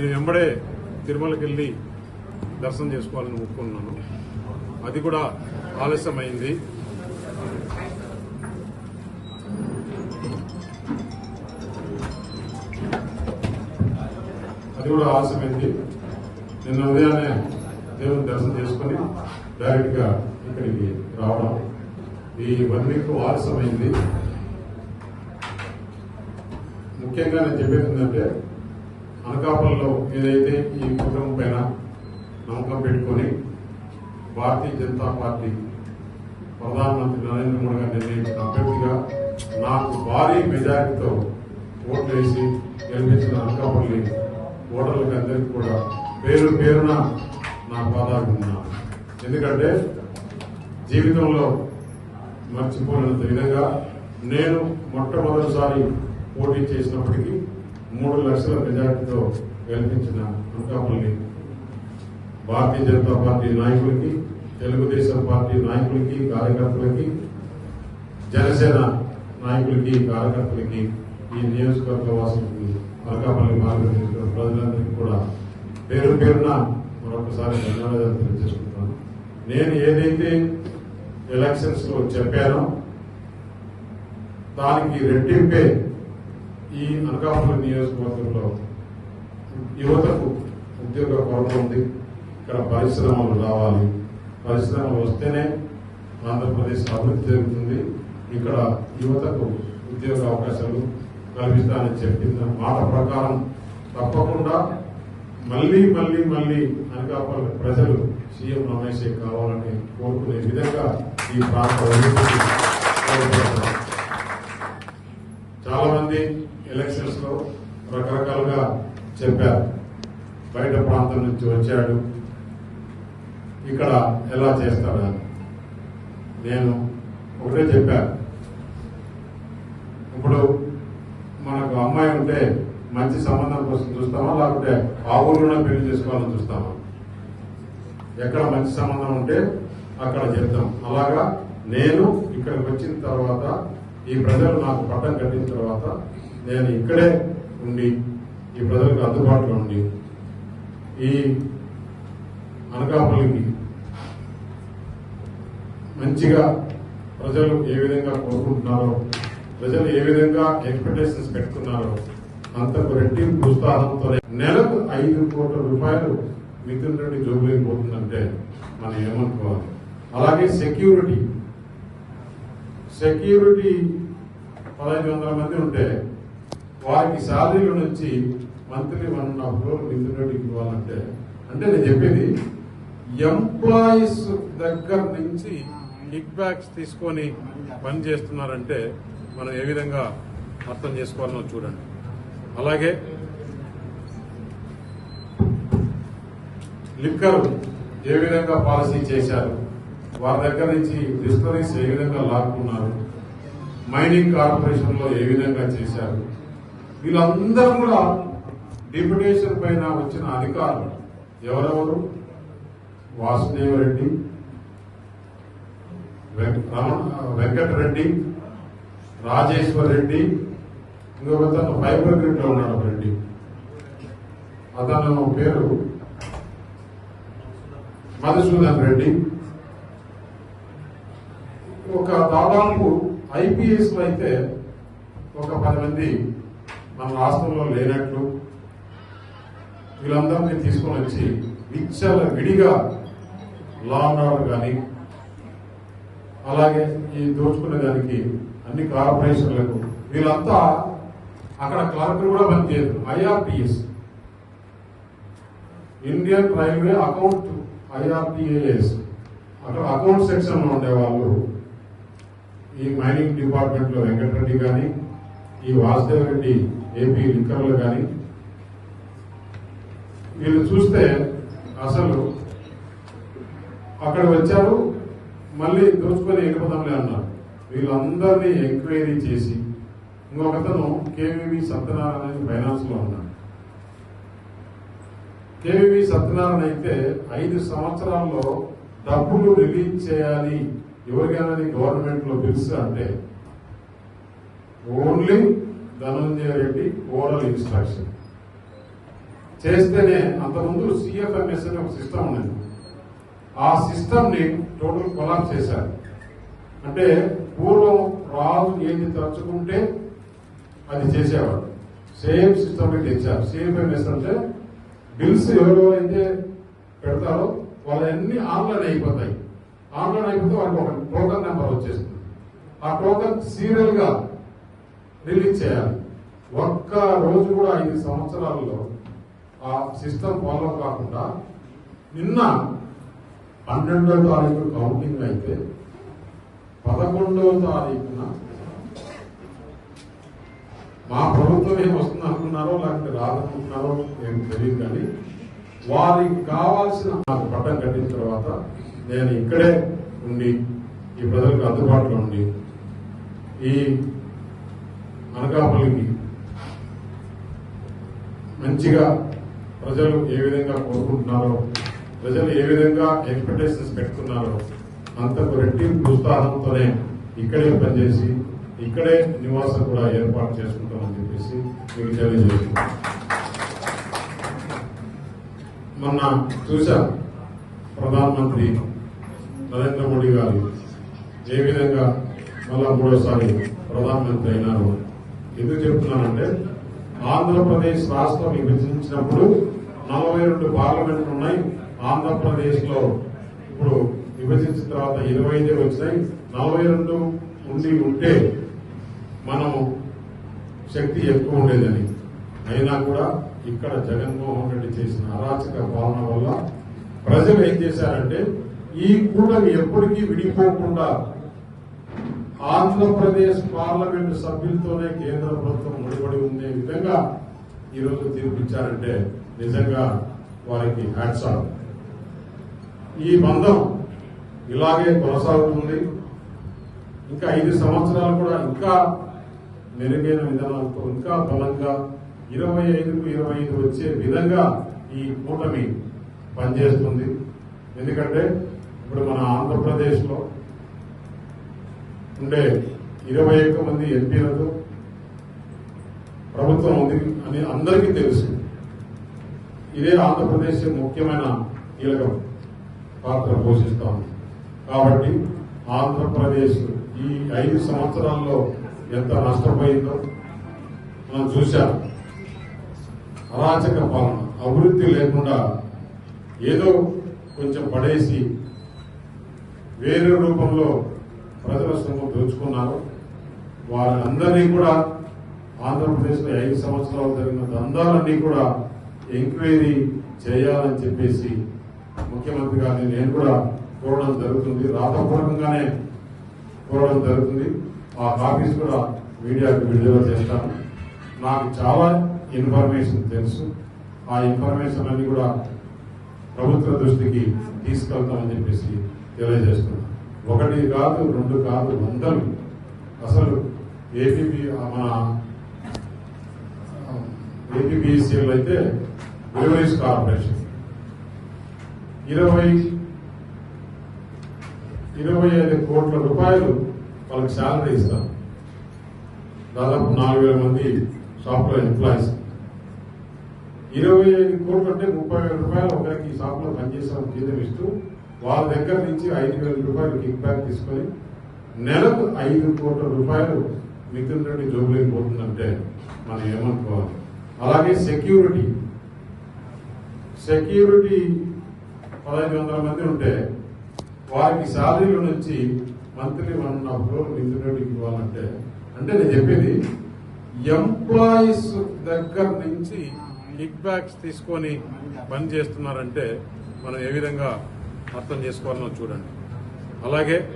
నేను వెంబడే తిరుమలకి వెళ్ళి దర్శనం చేసుకోవాలని ఒప్పుకున్నాను. అది కూడా ఆలస్యమైంది. అది కూడా ఆలస్యమైంది. నిన్న ఉదయాన్నే దేవుని దర్శనం చేసుకొని డైరెక్ట్గా ఇక్కడికి రావడం ఈ వన్ వీక్ ఆలస్యమైంది. ముఖ్యంగా నేను చెప్పేది ఏంటంటే అనకాపల్లిలో ఏదైతే ఈ కుటుంబం పైన నమ్మకం పెట్టుకొని భారతీయ జనతా పార్టీ ప్రధానమంత్రి నరేంద్ర మోడీ గారు నిర్ణయించిన అభ్యర్థిగా నాకు భారీ మెజారిటీతో ఓట్లు వేసి గెలిపించిన అనకాపల్లి ఓటర్లకు అందరికీ కూడా పేరు పేరున నా పాదాభివందనాలు ఎందుకంటే జీవితంలో మర్చిపోలేనంత విధంగా నేను మొట్టమొదటిసారి పోటీ చేసినప్పటికీ మూడు లక్షల మెజార్టీతో గెలిపించిన అనకాపల్లి భారతీయ జనతా పార్టీ నాయకులకి తెలుగుదేశం పార్టీ నాయకులకి కార్యకర్తలకి జనసేన నాయకులకి కార్యకర్తలకి ఈ నియోజకవర్గ వాసులకి అనకాపల్లి పార్లమెంట్ ప్రజలందరికీ కూడా పేరు పేరున మరొకసారి ధన్యవాదాలు తెలియజేసుకుంటాను నేను ఏదైతే ఎలక్షన్స్లో చెప్పానో దానికి రెట్టింపే ఈ అనకాపల్లి నియోజకవర్గంలో యువతకు ఉద్యోగ కొరత ఉంది. ఇక్కడ పరిశ్రమలు రావాలి. పరిశ్రమలు వస్తేనే ఆంధ్రప్రదేశ్ అభివృద్ధి జరుగుతుంది. ఇక్కడ యువతకు ఉద్యోగ అవకాశాలు కల్పిస్తానని చెప్పిన మాట ప్రకారం తప్పకుండా మళ్ళీ మళ్ళీ మళ్ళీ అనకాపల్లి ప్రజలు సీఎం రమేష్ కావాలని కోరుకునే విధంగా ఈ ప్రాంత అభివృద్ధికి తోడ్పడతారు. చాలా మంది ఎలక్షన్స్లో రకరకాలుగా చెప్పారు. బయట ప్రాంతం నుంచి వచ్చాడు. ఇక్కడ ఎలా చేస్తాడా? నేను ఒకటే చెప్పాను. ఇప్పుడు మనకు అమ్మాయి ఉంటే మంచి సంబంధం కోసం చూస్తామా? లేకపోతే ఆ ఊరిలోనే పెళ్ళి చేసుకోవాలని చూస్తామా? ఎక్కడ మంచి సంబంధం ఉంటే అక్కడ చెప్తాం అలాగా నేను ఇక్కడికి వచ్చిన తర్వాత ఈ ప్రజలు నాకు పట్టం కట్టిన తర్వాత నేను ఇక్కడే ఉండి ఈ ప్రజలకు అందుబాటులో ఉండి ఈ అనకాపల్లికి మంచిగా ప్రజలు ఏ విధంగా కోరుకుంటున్నారో ప్రజలు ఏ విధంగా ఎక్స్పెక్టేషన్స్ పెట్టుకున్నారో అంతకు రెట్టింపు ఉత్సాహంతో నెలకు ఐదు కోట్ల రూపాయలు మిథున్ రెడ్డి జోబులేకపోతుందంటే మనం ఏమనుకోవాలి? అలాగే సెక్యూరిటీ సెక్యూరిటీ పదహైదు వందల మంది ఉంటే వారికి శాలరీల నుంచి మంత్లీ వన్ అండ్ హాఫ్లో మిథున్ ఇవ్వాలంటే అంటే నేను చెప్పేది ఎంప్లాయీస్ దగ్గర నుంచి కిక్ బ్యాక్స్ తీసుకొని పని చేస్తున్నారంటే మనం ఏ విధంగా అర్థం చేసుకోవాలనో చూడండి. అలాగే లిక్కర్ ఏ విధంగా పాలసీ చేశారు వారి దగ్గర నుంచి డిస్టరీస్ ఏ విధంగా లాక్కున్నారు మైనింగ్ కార్పొరేషన్లో ఏ విధంగా చేశారు వీళ్ళందరూ కూడా డిప్యుటేషన్ పైన వచ్చిన అధికారులు ఎవరెవరు? వాసుదేవ రెడ్డి వెంకటరెడ్డి రాజేశ్వర్ రెడ్డి ఇంకొక తను ఫైబర్ గ్రిడ్లో ఉన్నాడు రెడ్డి. అతను పేరు మధుసూదన్ రెడ్డి. ఒక దాదాపు ఐపీఎస్లో అయితే ఒక పది మంది మన రాష్ట్రంలో లేనట్లు వీళ్ళందరినీ తీసుకొని వచ్చి విచ్చల విడిగా లా అండ్ కానీ అలాగే ఈ దోచుకునే దానికి అన్ని కార్పొరేషన్లకు వీళ్ళంతా అక్కడ క్లర్క్ కూడా పనిచేయదు IRPS. Indian railway account IRPAS. అక్కడ అకౌంట్ సెక్షన్లో ఉండేవాళ్ళు ఈ మైనింగ్ డిపార్ట్మెంట్లో వెంకటరెడ్డి కానీ ఈ వాసుదేవ రెడ్డి ఏపీ లిక్కర్లు కానీ వీళ్ళు చూస్తే అసలు అక్కడ వచ్చారు మళ్ళీ దోచుకొని ఎగిపోదాంలే అన్నారు వీళ్ళందరినీ ఎంక్వైరీ చేసి ఇంకొకతను కేవీవి సత్యనారాయణ ఫైనాన్స్ ఫైనాన్స్లో ఉన్నాడు కేవీవి సత్యనారాయణ అయితే ఐదు సంవత్సరాల్లో డబ్బులు రిలీజ్ చేయాలి. ఎవరికైనా గవర్నమెంట్లో బిల్స్ అంటే only Dhananjaya Reddy oral instruction. చేస్తేనే అంతకుముందు సిఎఫ్ఎంఎస్ అనే ఒక సిస్టమ్ ఉన్నది. ఆ సిస్టమ్ని టోటల్ కొలాప్ చేశారు. అంటే పూర్వం రాజు ఏది తలుచుకుంటే అది చేసేవాడు. సేమ్ సిస్టమ్ని తెచ్చారు. సిఎఫ్ఎంఎస్ అంటే బిల్స్ ఎవరెవరైతే పెడతారో వాళ్ళన్నీ ఆన్లైన్ అయిపోతాయి. ఆన్లైన్ అయిపోతే వాళ్ళకి ఒక టోకన్ నెంబర్ వచ్చేస్తుంది. ఆ టోకన్ సీరియల్గా రిలీజ్ చేయాలి ఒక్క రోజు కూడా ఐదు సంవత్సరాల్లో ఆ సిస్టమ్ ఫాలో కాకుండా నిన్న పన్నెండో తారీఖు కౌంటింగ్ అయితే పదకొండవ తారీఖున మా ప్రభుత్వం ఏం వస్తుంది అనుకున్నారో లేకపోతే రాదనుకున్నారో ఏం తెలియదు కానీ వారికి కావాల్సిన నాకు పట్టం కట్టిన తర్వాత నేను ఇక్కడే ఉండి ఈ ప్రజలకు అందుబాటులో ఉండి ఈ అనకాపల్లికి. మంచిగా ప్రజలు ఏ విధంగా కోరుకుంటున్నారో ప్రజలు ఏ విధంగా ఎక్స్పెక్టేషన్స్ పెట్టుకున్నారో అంతకు రెట్టింపు ఉత్సాహంతోనే ఇక్కడే పనిచేసి ఇక్కడే నివాసం కూడా ఏర్పాటు చేసుకుంటామని చెప్పేసి మీకు తెలియజేస్తున్నాం. మొన్న చూశాం ప్రధానమంత్రి నరేంద్ర మోడీ గారు ఏ విధంగా మళ్ళా మూడోసారి ప్రధానమంత్రి అయినారు? ఎందుకు చెప్తున్నానంటే ఆంధ్రప్రదేశ్ రాష్ట్రం విభజించినప్పుడు నలభై రెండు పార్లమెంట్లు ఉన్నాయి. ఆంధ్రప్రదేశ్లో ఇప్పుడు విభజించిన తర్వాత ఇరవై ఐదు వచ్చినాయి. నలభై రెండు ఉండి ఉంటే మనం శక్తి ఎక్కువ ఉండేదని. అయినా కూడా ఇక్కడ జగన్మోహన్ రెడ్డి చేసిన అరాచక పాలన వల్ల ప్రజలు ఏం చేశారంటే ఈ కూటమి ఎప్పటికీ విడిపోకుండా ఆంధ్రప్రదేశ్ పార్లమెంటు సభ్యులతోనే కేంద్ర ప్రభుత్వం ముడిపడి ఉండే విధంగా ఈరోజు తీర్పిచ్చారంటే నిజంగా వారికి హ్యాట్స్ ఆఫ్. ఈ బంధం ఇలాగే కొనసాగుతుంది. ఇంకా ఐదు సంవత్సరాలు కూడా ఇంకా మెరుగైన విధానాలతో ఇంకా బలంగా ఇరవై ఐదుకు ఇరవై ఐదు వచ్చే విధంగా ఈ కూటమి పనిచేస్తుంది. ఎందుకంటే ఇప్పుడు మన ఆంధ్రప్రదేశ్లో ఉండే ఇరవై ఒక్క మంది ఎంపీలతో ప్రభుత్వం ఉంది అని అందరికీ తెలుసు. ఇదే ఆంధ్రప్రదేశ్ ముఖ్యమైన కీలక పాత్ర పోషిస్తాం కాబట్టి ఆంధ్రప్రదేశ్ ఈ ఐదు సంవత్సరాల్లో ఎంత నష్టపోయిందో మనం చూశాం. అరాచక పాలన అభివృద్ధి లేకుండా ఏదో కొంచెం పడేసి వేరే రూపంలో ప్రజల సొమ్ము దోచుకున్నారు. వారందరినీ కూడా ఆంధ్రప్రదేశ్లో ఐదు సంవత్సరాలు జరిగిన దందాలన్నీ కూడా ఎంక్వైరీ చేయాలని చెప్పేసి ముఖ్యమంత్రి గారిని నేను కూడా కోరడం జరుగుతుంది. రాతపూర్వకంగానే కోరడం జరుగుతుంది. ఆ కాపీస్ కూడా మీడియాకు విడుదల చేస్తాను. నాకు చాలా ఇన్ఫర్మేషన్ తెలుసు. ఆ ఇన్ఫర్మేషన్ అన్ని కూడా ప్రభుత్వ దృష్టికి తీసుకెళ్తామని చెప్పేసి తెలియజేస్తున్నాను. ఒకటి కాదు రెండు కాదు వందలు. అసలు ఏపీ మన ఏపీపీఎస్సీలో అయితే బ్రివరీస్ కార్పొరేషన్. ఇరవై ఇరవై ఐదు కోట్ల రూపాయలు వాళ్ళకి శాలరీ ఇస్తాం దాదాపు నాలుగు వేల మంది సాఫ్ట్వేర్ ఎంప్లాయీస్. ఇరవై ఐదు కోట్లు అంటే ముప్పై వేల రూపాయలు ఒకరికి ఈ షాప్లో పనిచేసిన జీతం ఇస్తూ వాళ్ళ దగ్గర నుంచి ఐదు వేల రూపాయలు కిక్ బ్యాక్ తీసుకొని నెలకు ఐదు కోట్ల రూపాయలు మిథున్ రెడ్డి జోబులేకి పోతుందంటే మనం ఏమనుకోవాలి? అలాగే సెక్యూరిటీ. సెక్యూరిటీ పదహైదు వందల మంది ఉంటే వారికి శాలరీల నుంచి monthly one and half crore Mithun రెడ్డికి ఇవ్వాలంటే అంటే నేను చెప్పేది ఎంప్లాయీస్ దగ్గర నుంచి కిక్ బ్యాక్స్ తీసుకొని పని చేస్తున్నారంటే మనం ఏ విధంగా అర్థం చేసుకోవాలని చూడండి. అలాగే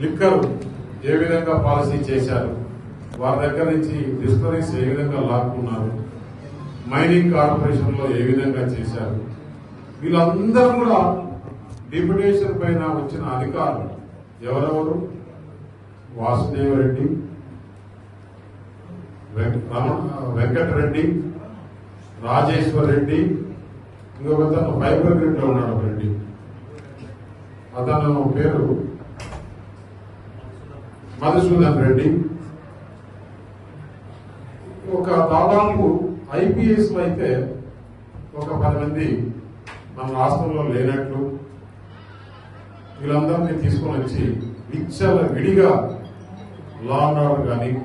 లిక్కర్ ఏ విధంగా పాలసీ చేశారు? వారి దగ్గర నుంచి డిస్టరీస్ ఏ విధంగా లాక్కున్నారు? మైనింగ్ కార్పొరేషన్లో ఏ విధంగా చేశారు? వీళ్ళందరూ కూడా డిప్యుటేషన్ పైన వచ్చిన అధికారులు ఎవరెవరు? వాసుదేవరెడ్డి వెంక- వెంకటరెడ్డి రాజేశ్వర్ రెడ్డి ఇంకొక తను ఫైబర్ గ్రిడ్లో ఉన్నాడు ఒక రెడ్డి అతను పేరు మధుసూదన్ రెడ్డి. ఒక దాదాపు ఐపీఎస్ అయితే ఒక పది మంది మన రాష్ట్రంలో లేనట్లు వీళ్ళందరినీ తీసుకొని వచ్చి విచ్చల విడిగా లా అండ్ ఆర్డర్ కానీ